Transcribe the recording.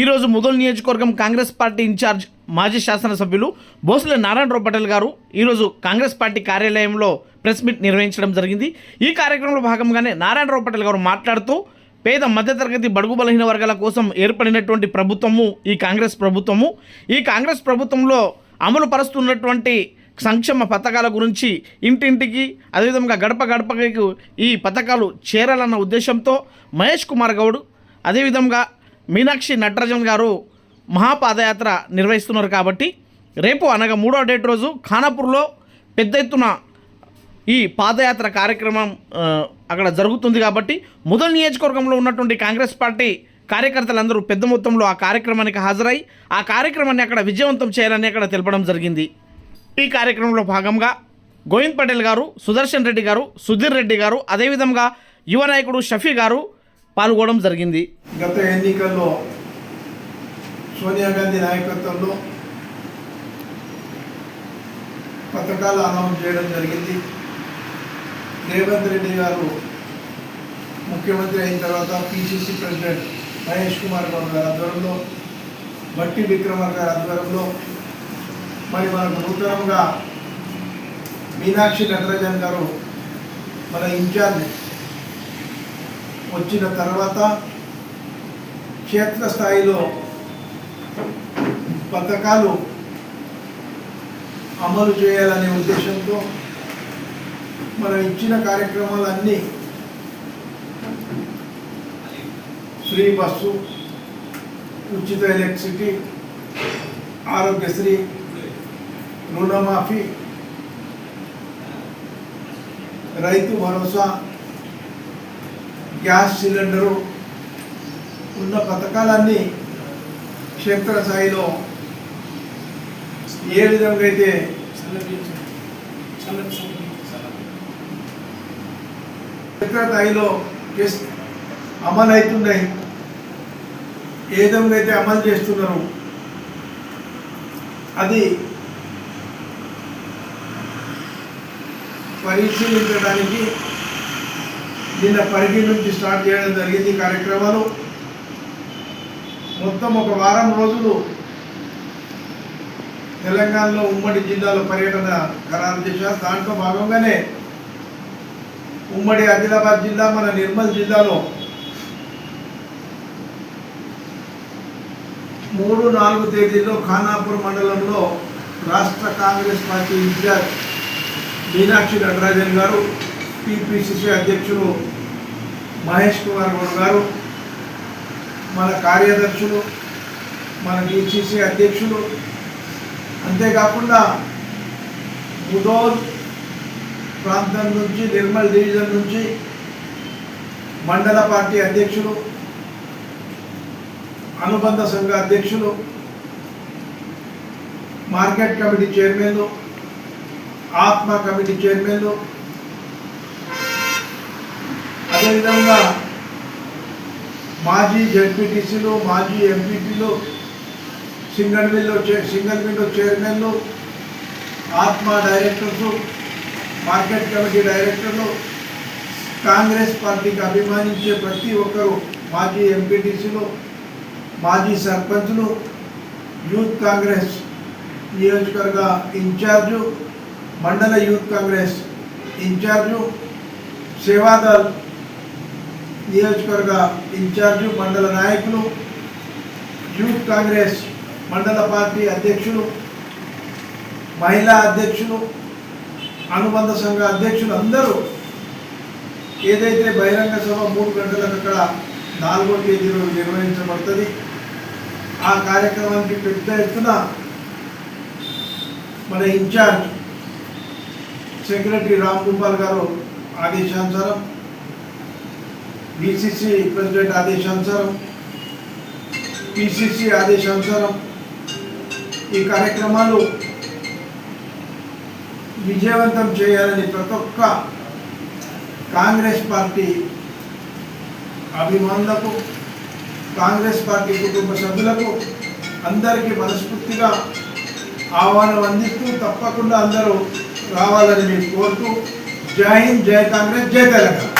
ఈరోజు ముదల్ నియోజకవర్గం Congress party incharge మాజీ శాసనసభ్యులు బోసుల నారాయణరావు పటేల్ గారు ఈరోజు కాంగ్రెస్ పార్టీ కార్యాలయంలో ప్రెస్ మీట్ నిర్వహించడం జరిగింది. ఈ కార్యక్రమంలో భాగంగానే నారాయణరావు పటేల్ గారు మాట్లాడుతూ పేద మధ్యతరగతి బడుగు బలహీన వర్గాల కోసం ఏర్పడినటువంటి ప్రభుత్వము ఈ కాంగ్రెస్ ప్రభుత్వము ఈ కాంగ్రెస్ ప్రభుత్వంలో అమలు పరుస్తున్నటువంటి సంక్షేమ పథకాల గురించి ఇంటింటికి అదేవిధంగా గడప గడపకి ఈ పథకాలు చేరాలన్న ఉద్దేశంతో మహేష్ కుమార్ గౌడ్ అదేవిధంగా మీనాక్షి నటరాజన్ గారు మహాపాదయాత్ర నిర్వహిస్తున్నారు కాబట్టి రేపు అనగా మూడో డేట్ రోజు ఖానాపూర్లో పెద్ద ఎత్తున ఈ పాదయాత్ర కార్యక్రమం అక్కడ జరుగుతుంది కాబట్టి ముదల్ నియోజకవర్గంలో ఉన్నటువంటి కాంగ్రెస్ పార్టీ కార్యకర్తలందరూ పెద్ద మొత్తంలో ఆ కార్యక్రమానికి హాజరై ఆ కార్యక్రమాన్ని అక్కడ విజయవంతం చేయాలని అక్కడ తెలపడం జరిగింది. ఈ కార్యక్రమంలో భాగంగా గోవింద్ పటేల్ గారు సుదర్శన్ రెడ్డి గారు సుధీర్ రెడ్డి గారు అదేవిధంగా యువ నాయకుడు షఫీ గారు పాల్గొనడం జరిగింది. గత ఎన్నికల్లో సోనియా గాంధీ నాయకత్వంలో పథకాలు అనౌన్స్ చేయడం జరిగింది. రేవంత్ రెడ్డి గారు ముఖ్యమంత్రి అయిన తర్వాత పిసిసి ప్రెసిడెంట్ మహేష్ కుమార్ గౌడ్ గారి ఆధ్వర్యంలో బట్టి విక్రమార్ గారి ఆధ్వర్యంలో మరి మనకు నూతనంగా మీనాక్షి నటరాజన్ గారు మన ఇన్ఛార్జ్ వచ్చిన తర్వాత క్షేత్రస్థాయిలో పథకాలు అమలు చేయాలనే ఉద్దేశంతో మనం ఇచ్చిన కార్యక్రమాలన్నీ ఫ్రీ బస్సు ఉచిత ఎలక్ట్రిసిటీ ఆరోగ్యశ్రీ రుణమాఫీ రైతు భరోసా గ్యాస్ సిలిండరు ఉన్న పథకాలన్నీ క్షేత్రస్థాయిలో ఏ విధంగా అయితే క్షేత్రస్థాయిలో అమలు అవుతున్నాయి ఏ విధంగా అయితే అమలు చేస్తున్నారు అది పరిశీలించడానికి నిన్న పరిధి నుంచి స్టార్ట్ చేయడం జరిగింది కార్యక్రమాలు. మొత్తం ఒక వారం రోజులు తెలంగాణలో ఉమ్మడి జిల్లాలో పర్యటన ఖరారు చేశారు. దాంట్లో భాగంగానే ఉమ్మడి ఆదిలాబాద్ జిల్లా మన నిర్మల్ జిల్లాలో మూడు నాలుగు తేదీల్లో ఖానాపూర్ మండలంలో రాష్ట్ర కాంగ్రెస్ పార్టీ ఇన్ఛార్జ్ మీనాక్షి నటరాజన్ గారు టీపీసీసీ అధ్యక్షులు మహేష్ కుమార్ గౌడ్ గారు మన కార్యదర్శులు మన డిసిసి అధ్యక్షులు. అంతేకాకుండా ముదోల్ ప్రాంతం నుంచి నిర్మల్ డివిజన్ నుంచి మండల పార్టీ అధ్యక్షులు అనుబంధ సంఘ అధ్యక్షులు మార్కెట్ కమిటీ చైర్మన్లు ఆత్మ కమిటీ చైర్మన్లు అదేవిధంగా మాజీ జడ్పీటీసీలు మాజీ ఎంపీటీలు సింగల్ విల్లో చే- సింగల్ విండో చైర్మన్లు ఆత్మ డైరెక్టర్స్ మార్కెట్ కమిటీ డైరెక్టర్లు కాంగ్రెస్ పార్టీకి అభిమానించే ప్రతి ఒక్కరు మాజీ ఎంపీటీసీలు మాజీ సర్పంచ్లు యూత్ కాంగ్రెస్ నియోజకవర్గ ఇన్ఛార్జు మండల యూత్ కాంగ్రెస్ ఇన్ఛార్జు సేవాదల్ నియోజకవర్గ ఇన్ఛార్జు మండల నాయకులు యూత్ కాంగ్రెస్ మండల పార్టీ అధ్యక్షులు మహిళా అధ్యక్షులు అనుబంధ సంఘ అధ్యక్షులు అందరూ ఏదైతే బహిరంగ సభ మూడు గంటలకు అక్కడ నాలుగో తేదీ రోజు నిర్వహించబడుతుంది ఆ కార్యక్రమానికి పెద్ద ఎత్తున మన ఇన్ఛార్జ్ సెక్రటరీ రామ్ గోపాల్ గారు ఆదేశానుసారం డిసిసి ప్రెసిడెంట్ ఆదేశానుసారం పిసిసి ఆదేశానుసారం ఈ కార్యక్రమాలు విజయవంతం చేయాలని ప్రతి ఒక్క కాంగ్రెస్ పార్టీ అభిమానులకు కాంగ్రెస్ పార్టీ కుటుంబ సభ్యులకు అందరికీ మనస్ఫూర్తిగా ఆహ్వానం అందిస్తూ తప్పకుండా అందరూ రావాలని మేము కోరుతూ జై హింద్ జై కాంగ్రెస్ జై తెలంగాణ.